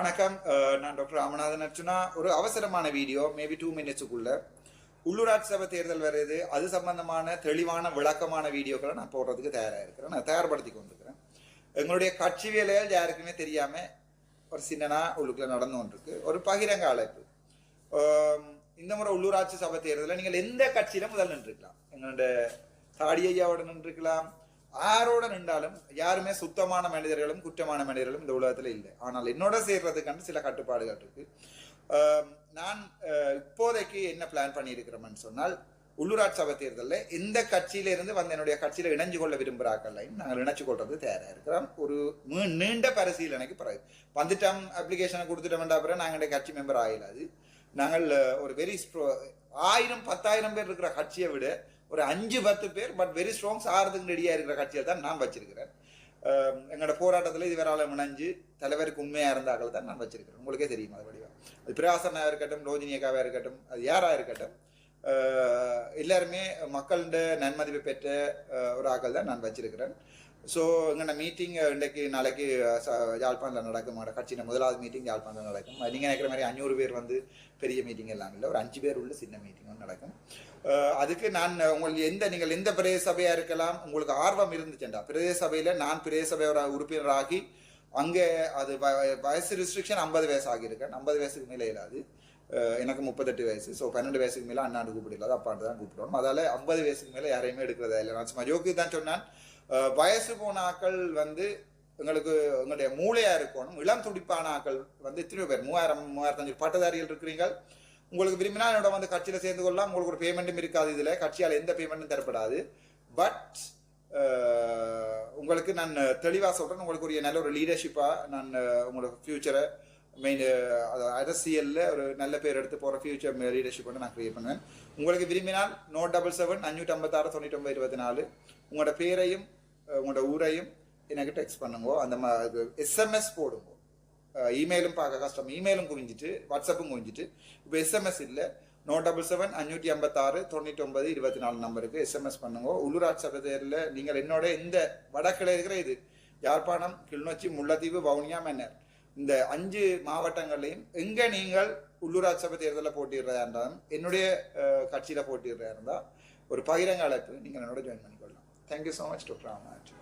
வணக்கம். நான் டாக்டர் ராமநாதன் அர்ச்சுனா ஒரு அவசரமான வீடியோ மேபி டூ மினிட்ஸுக்குள்ள உள்ளூராட்சி சபை தேர்தல் வருது. அது சம்பந்தமான தெளிவான விளக்கமான வீடியோக்களை நான் போடுறதுக்கு தயாராக இருக்கிறேன். நான் தயார்படுத்தி கொண்டிருக்கிறேன். எங்களுடைய கட்சி வேலைகள் யாருக்குமே தெரியாமல் ஒரு சின்னனா உள்ளுக்குள்ள நடந்து கொண்டிருக்கு. ஒரு பகிரங்க அழைப்பு. இந்த முறை உள்ளூராட்சி சபை தேர்தலில் நீங்கள் எந்த கட்சியில முதல் நின்றுக்கலாம்? எங்களுடைய தாடி ஐயாவோட நின்றுக்கலாம். யாரோட நின்றாலும் யாருமே சுத்தமான மனிதர்களும் குற்றமான மனிதர்களும் இந்த உலகத்தில் இல்லை. ஆனால் என்னோட சேர்றதுக்கான சில கட்டுப்பாடுகள் இருக்கு. நான் இப்போதைக்கு என்ன பிளான் பண்ணியிருக்கிறோம்னு சொன்னால் உள்ளூராட்சி சபை தேர்தலில் எந்த கட்சியிலிருந்து வந்த வந்து என்னுடைய கட்சியில் இணைஞ்சு கொள்ள விரும்புகிறார்களையும் நாங்கள் இணைச்சு கொள்றது தயாராக இருக்கிறோம். ஒரு நீண்ட பரிசீலனைக்கு பிறகு. வந்துட்டோம் அப்ளிகேஷனை கொடுத்துட்டோம்டா அப்புறம் நாங்கள் கட்சி மெம்பர் ஆகலாது. நாங்கள் ஒரு வெரி ஸ்ப்ரோ ஆயிரம் பத்தாயிரம் பேர் இருக்கிற கட்சியை விட ஒரு அஞ்சு பத்து பேர் பட் வெரி ஸ்ட்ராங் சாரதுக்கு ரெடியாக இருக்கிற கட்சியை தான் நான் வச்சிருக்கிறேன். எங்களோட போராட்டத்தில் இதுவரால இணைஞ்சு தலைவருக்கு உண்மையாக இருந்தாக்கள் தான் நான் வச்சிருக்கிறேன். உங்களுக்கே தெரியும் அது வடிவம். அது பிரகாசனாக இருக்கட்டும் ரோஜினி இருக்கட்டும் அது யாராக இருக்கட்டும் எல்லாருமே மக்கள்கிட்ட நன்மதிப்பு பெற்ற ஒரு ஆக்கள் தான் நான் வச்சிருக்கிறேன். ஸோ எங்களோட மீட்டிங் இன்றைக்கு நாளைக்கு ச- யாழ்ப்பாணத்தில் நடக்கும். கட்சியின் முதலாவது மீட்டிங் யாழ்ப்பாணத்தில் நடக்கும். நீங்கள் நினைக்கிற மாதிரி அஞ்சூறு பேர் வந்து பெரிய மீட்டிங் எல்லாம் இல்லை. ஒரு அஞ்சு பேர் உள்ள சின்ன மீட்டிங் வந்து நடக்கும். அதுக்கு நான் உங்களுக்கு எந்த நீங்கள் எந்த பிரதேச சபையாக இருக்கலாம் உங்களுக்கு ஆர்வம் இருந்துச்சுண்டா பிரதேச சபையில் நான் பிரதேச சபையோட உறுப்பினராகி அங்கே அது வ- வயசு ரிஸ்ட்ரிக்ஷன் ஐம்பது வயசு ஆகியிருக்கேன். ஐம்பது வயசுக்கு மேலே இல்லாது எனக்கு முப்பத்தெட்டு வயசு. ஸோ பன்னெண்டு வயசுக்கு மேலே அண்ணாண்டு கூப்பிடலாது அப்பாண்டு தான் கூப்பிடணும் அதால் ஐம்பது வயசுக்கு மேலே யாரையுமே எடுக்கிறதா இல்லை. நான் சும்மா ஜோக்கு தான் சொன்னேன். வயசு போனாக்கள் வந்து எங்களுக்கு எங்களுடைய மூளையாக இருக்கணும். இளம் துடிப்பான ஆக்கள் வந்து எத்தனையோ பேர்? மூவாயிரம் மூவாயிரத்தஞ்சு பட்டதாரிகள் இருக்கிறீங்க உங்களுக்கு விரும்பினா என்னோட வந்து கட்சியில் சேர்ந்து கொள்ளலாம். உங்களுக்கு ஒரு பேமெண்ட்டும் இருக்காது இதில். கட்சியால் எந்த பேமெண்ட்டும் தரப்படாது. பட் உங்களுக்கு நான் தெளிவாக சொல்கிறேன் உங்களுக்கு ஒரு நல்ல ஒரு லீடர்ஷிப்பாக நான் உங்களோட ஃப்யூச்சரை மெயின் அரசியலில் ஒரு நல்ல பேர் எடுத்து போகிற ஃபியூச்சர் லீடர்ஷிப் வந்து நான் க்ரியேட் பண்ணுவேன். உங்களுக்கு விரும்பினால் நோ டபுள் செவன் அஞ்சூற்றி ஐம்பத்தாறு தொண்ணூற்றி ஒன்பது இருபத்தி நாலு உங்களோட பேரையும் உங்களோட ஊரையும் எனக்கு டெக்ஸ்ட் பண்ணுங்க. அந்த எஸ்எம்எஸ் போடுங்க. இமெயிலும் பார்க்க கஷ்டம். இமெயிலும் குவிஞ்சிட்டு வாட்ஸ்அப்பும் குவிஞ்சிட்டு. இப்போ எஸ்எம்எஸ் இல்லை. நோ டபுள் செவன் அஞ்சூற்றி ஐம்பத்தாறு தொண்ணூற்றி ஒன்பது இருபத்தி நாலு நம்பருக்கு எஸ்எம்எஸ் பண்ணுங்க. உள்ளூராட்சி சபை தேர்தலில் நீங்கள் என்னோட இந்த வடக்கில் இருக்கிற இது யாழ்ப்பாணம் கிளிநொச்சி முல்லைத்தீவு வவுனியா மன்னர். இந்த அஞ்சு மாவட்டங்கள்லையும் எங்கே நீங்கள் உள்ளூராட்சி சபை தேர்தலில் போட்டிடுறதா இருந்தாலும் என்னுடைய கட்சியில் போட்டிடுறதா இருந்தால் ஒரு பகிரங்க அழைப்பு நீங்கள் என்னோட join பண்ணிக்கொள்ளலாம். Thank you so much doctor Ramanath